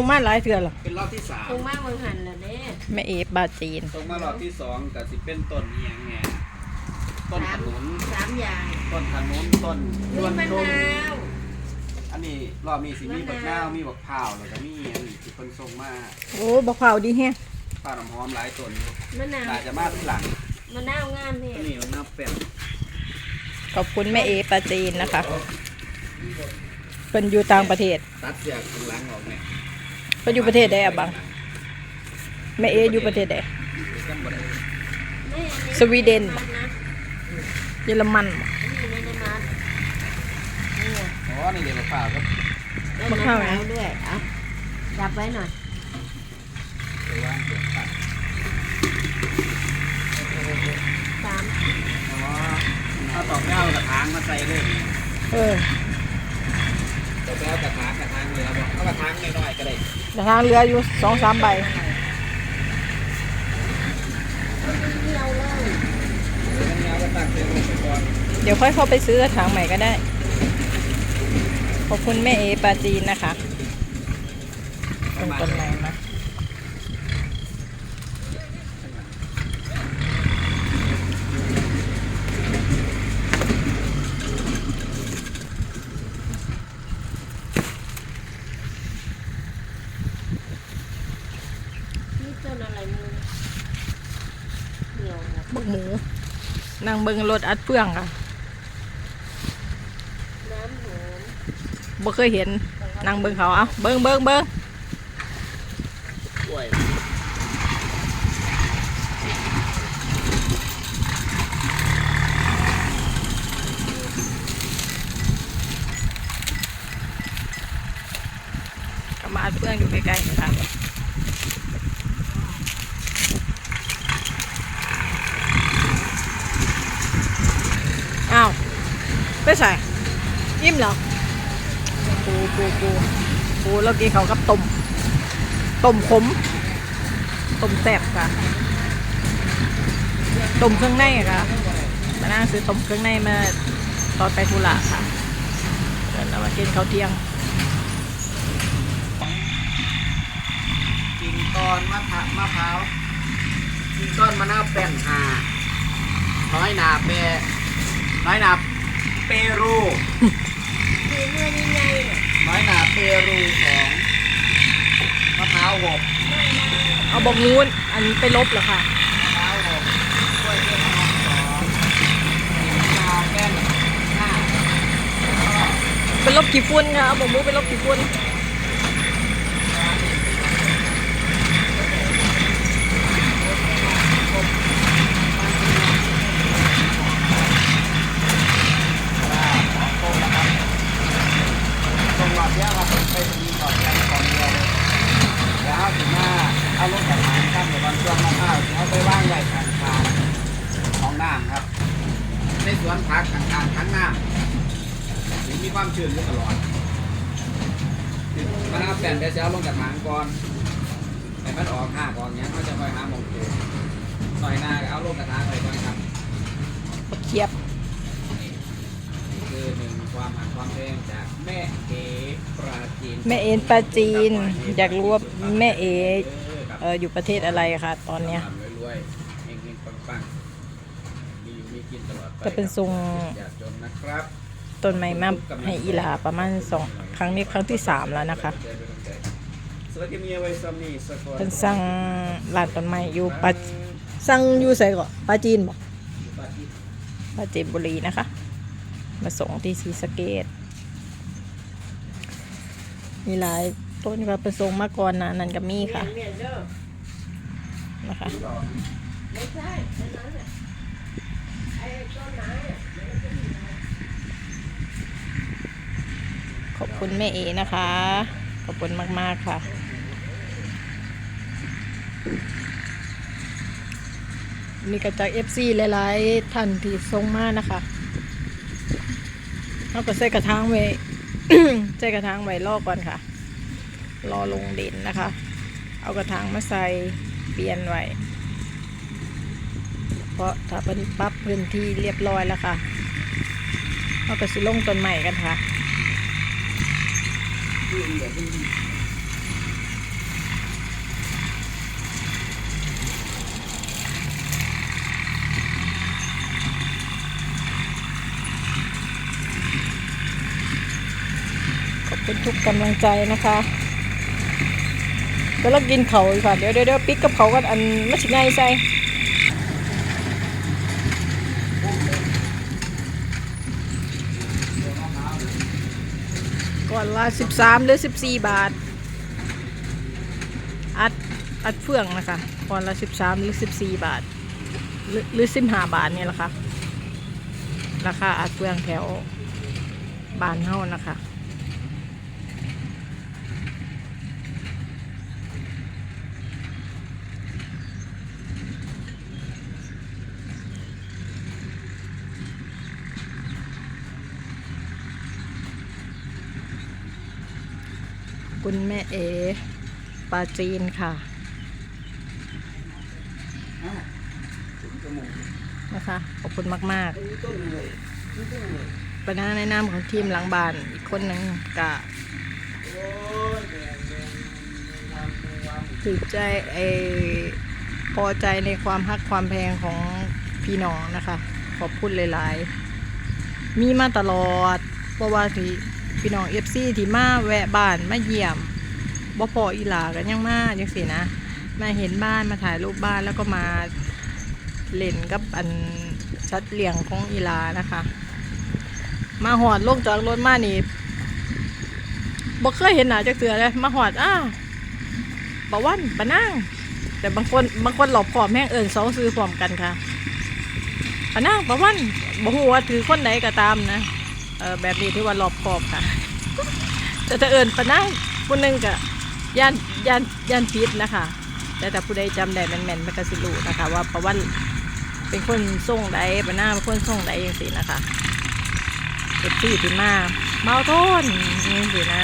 ส่งมาหลายเทื่อหรอเป็นรอบที่สามคงมากวังหันแล้วเด้แม่เอฟบาจีนส่งมารอบที่สองกับสิเป็นต้นเอียงเนี่ยต้นขสามนุนสามอย่างต้นขนุนต้นมีด้วนมะต้นนาว อันนี้รอบนี้สิมีบักมะนานาววมีบักพร้าวแล้วก็มีอันนี้ที่คนส่งมาโอ้บักเผาวดีแฮะป้าน้ำหอมหลายต้นอยู่มะนาว น่าจะมาที่หลังมะนาวงามแฮะอันนี้มันน่าแป้งขอบคุณแม่เอฟบาจีนนะคะเพิ่นอยู่ต่างประเทศ ตัดเสียกข้างหลังออกเนี่ย เพิ่นอยู่ประเทศใดอะบังแม่เออยู่ประเทศใดกันบ่ได้แม่อันสวีเดนเยอรมันอ๋อนี่เดี๋ยวมะพร้าวครับมะพร้าวพร้าวด้วยอะจับไว้หน่อยสามอ๋อถ้าตอกแก้วกระถางมาใส่เลยเออ แต่ทางเรืออยู่สองสามใบเดี๋ยวค่อยเข้าไปซื้อกระถางใหม่ก็ได้ ขอบคุณแม่เอปาจีนนะคะปต้ระนต้นใหม่มา นี่ต้นอะไรมือเหี่ยวหมด บักหมูนางเบิงรถอัดเฟื่องค่ะน้ำหอมบ่เคยเห็นนางเบิงเขาเอาเบิงเบิงเบิงกล้วยกลับมาอัดเฟื่องอยู่ใกล้ๆค่ะอ้าวไป ใส่ยิ้มเหรอปูปูปูปูแล้วกินเขาวกับต้มต้มขมต้มแซ่บค่ะต้มเครื่องในอะค่ะมานั่งซื้อต้มเครื่องในมาตอนไปธุระค่ะเดี๋ยวเรามากินข้าวเที่ยงกินต้นมะพร้าวมะพร้าวกินต้นมะนาวแป้นหาน้อยหนาเปน้อยหนา เปรูคือเมื่อนี่ไงเนี่ยน้อยหนาเปรูสองมะพร้าวหกเอาบอกงูนอันนี้ไปลบเหรอค่ะมะพร้าวหกกล้วยเทศนองสองมะนาวแป้นห้าไปลบกี่ฝุ่นค่ะเอาบอกงูไปลบกี่ฝุ่น เนี้ยครับไปมีหลอดกันก่อนเดียวแล้วถึงหน้าเอารถกระถางตั้งอยู่บนช่วงมะพร้าวเอาไปว่างไว้ข้างทางของน้ำครับ ในสวนผักข้างๆทั้งน้ำถึงมีความชื้นอยู่ตลอดมะนาแป้นเดี๋ยวจาลงกระถางก่อนให้มันออกห้าก่อนเนี้ยเขาจะคอยหามองปลูหน่อยหน้าเอาลงกระถางเลยก่อนครับเขียบ ความหักความเพลงจากแม่เอปราจีนแม่เอ็นปลาจีน อยากรู้ว่าแม่เอเออครับเอออยู่ประเทศอะไรคะตอนเนี้ยร่ำรวยๆเฮงๆปังๆมีอยู่มีกินตลอดไปจะเป็นทรงอยากจนนะครับต้นไม้มาให้อีหลาประมาณสองครั้งนี้ครั้งที่สามแล้วนะคะสวัสดีมีไว้ซัมนี่สกอตเป็นสั่งร้านต้นไม้อยู่ปาสั่งอยู่ใส่ก่อนปลาจีนบอกปลาจีนบุรีนะคะ มาส่งที่ศรีสะเกดมีหลายต้นก็ไปส่งมาก่อนนะนันก็มีค่ะนะคะไม่ใช่นั้นน่ะไอ้ต้นไม้ขอบคุณแม่เอนะคะ ขอบคุณมาก ๆ ค่ะมีกระจากเอฟซีหลาย ๆ ท่านที่ส่งมานะคะ เอาก็ใส่กระถางไว้ ใส่กระถางไว้รอก่อนค่ะ รอลงเด่นนะคะ เอากระถางมาใส่เปลี่ยนไว้ เพราะถ้าเป็นปรับพื้นที่เรียบร้อยแล้วค่ะเอาก็สิลงต้นใหม่กันค่ะ ทุกกำลังใจนะคะก็แล้วกินเขาอีกค่ะ เดี๋ยวเดี๋ยวเดี๋ยวปิ๊กกับเขากันอันไม่ใช่ง่ายใส่ก่อนละสิบสามหรือสิบสี่บาท อัดอัดเฟื่องนะคะก่อนละสิบสามหรือสิบสี่บาท หรือสิบห้าบาทเนี่ยแหละค่ะราคาอัดเฟื่องแถวบานเฮานะคะ คุณแม่เอปาจีนค่ะนะคะขอบคุณมากถึงต้นเลยถึงต้นเลยๆประธานในนามของทีมหลังบานอีกคนหนึ่งกะถือใจไอพอใจในความฮักความแพงของพี่น้องนะคะ ขอบคุณหลาย ๆ มีมาตลอดเพราะว่าที่ พี่น้องเอฟซีที่มาแวะบ้านมาเยี่ยมบ่พออีหลากันยังมาจังสินะ มาเห็นบ้านมาถ่ายรูปบ้านแล้วก็มาเล่นกับอันชัดเลี้ยงของอีหลานะคะ มาหอดลงจากรถมานี่บ่เคยเห็นหนาจักเทื่อเลยมาหอดอ้าวบ่วันบ่นั่งแต่บางคนบางคนหลอกผอมแม่งเอิญสองซื้อพร้อมกันค่ะบ่นั่งบ่วันบ่ฮู้ว่าถือคนใดก็ตามนะ เออแบบนี้ถือว่าหลอกผอมค่ะ แต่ถ้าเอิญปะนั่งผู้หนึงก็ย่านย่านย่านพิษนะคะแต่ถ้าผู้ใดจำได้แม่นๆมันก็สิรู้นะคะ ว่าประวันเป็นคนส่งใดปะหน้าเป็นคนส่งใดอย่างสินะคะเจ็บที่ที่มาเมาโทนนี่สินะ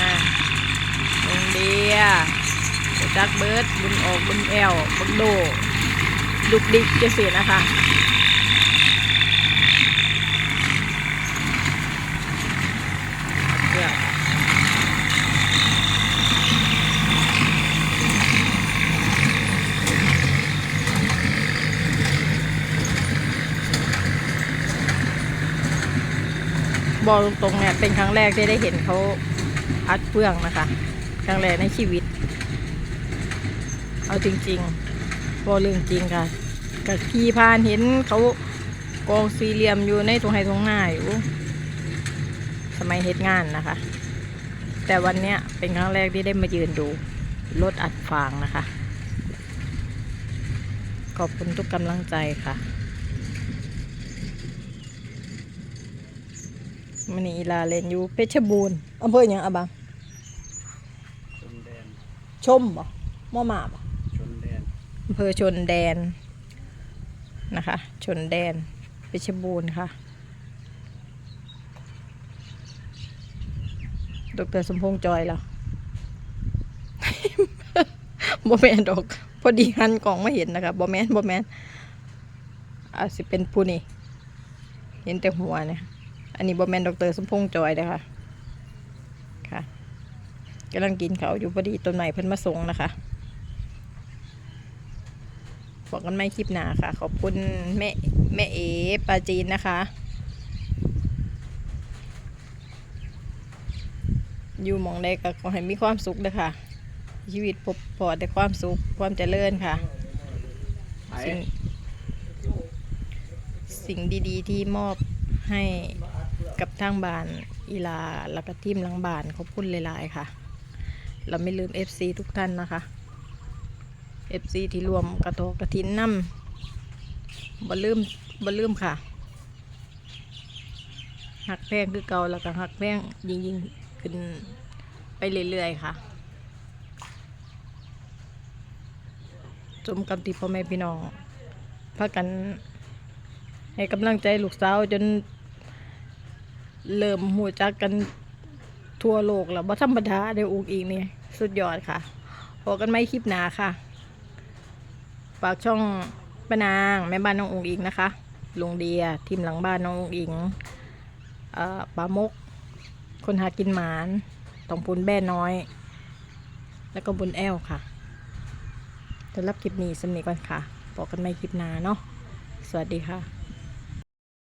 ลงเดียดักเบิร์ดบุญออกบุญแอวบุญโดดุกดิกจะสินะคะ บอกตรงๆเนี่ยเป็นครั้งแรกที่ได้เห็นเขาอัดเฟื่องนะคะ ครั้งแรกในชีวิต เอาจริงๆบอกเรื่องจริงค่ะกับขี่พานเห็นเขากองสี่เหลี่ยมอยู่ในตรงไฮตรงหน้าอยู่สมัยเหตุงานนะคะ แต่วันเนี้ยเป็นครั้งแรกที่ได้มายืนดูรถอัดฟางนะคะ ขอบคุณทุกกำลังใจค่ะ มันนี่อีลาเล่นอยู่เพชรบูรณ์อำเภอหยังอะบังชนแดนชมบ่ม่อมาบ่ชนแดนอำเภอชนแดนนะคะ ชนแดนเพชรบูรณ์ค่ะดรสมพงษ์จอยเหรอบ่แมนดอก พอดีหันกล่องมาเห็นนะคะบ่แมนบ่แมนอาจสิเป็นผู้นี่ เห็นแต่หัวเนี่ย อันนี้บ่แมนดรสมพงษ์จอยนะคะค่ะกำลังกินเขาวอยู่พอดีต้นใหม่เพิ่นมาส่งนะคะบอกกันไม่คลิปหนาค่ะ ขอบคุณแม่แม่เอปาจีนนะคะ อยู่หมองใดก็ขอให้มีความสุขเลยค่ะ ชีวิตพบพอแต่ความสุขความเจริญค่ะไปสิ่งสิ่งดีๆที่มอบให้ กับทางบ้านอีลาแล้วก็ทีมหลังบ้านขอบคุณหลายๆค่ะ เราไม่ลืม FC ทุกท่านนะคะ FC ที่รวมกระโตกกระถินน้ำบ่ลืมบ่ลืมค่ะหักแพงคือเก่าแล้วก็หักแพงยิ่งยิ่งขึ้นไปเรื่อยๆค่ะสมกับที่พ่อแม่พี่น้องพากันให้กำลังใจลูกสาวจน เริ่มหูจักกันทั่วโลกแล้วบ่ธรรมดาเดี๋ยวอุกอีกนี่สุดยอดค่ะพบกันไม่คลิปหนาค่ะ ฝากช่องป้านางแม่บ้านน้องอุงอิงนะคะลุงเดียทีมหลังบ้านน้องอุงอิงปลามก คนหากินหมานตองปูนแบ่น้อย แล้วก็บุญแอลค่ะสำหรับคลิปนี้สำนีก่อนค่ะบอกกันไม่คลิปหนาเนาะสวัสดีค่ะ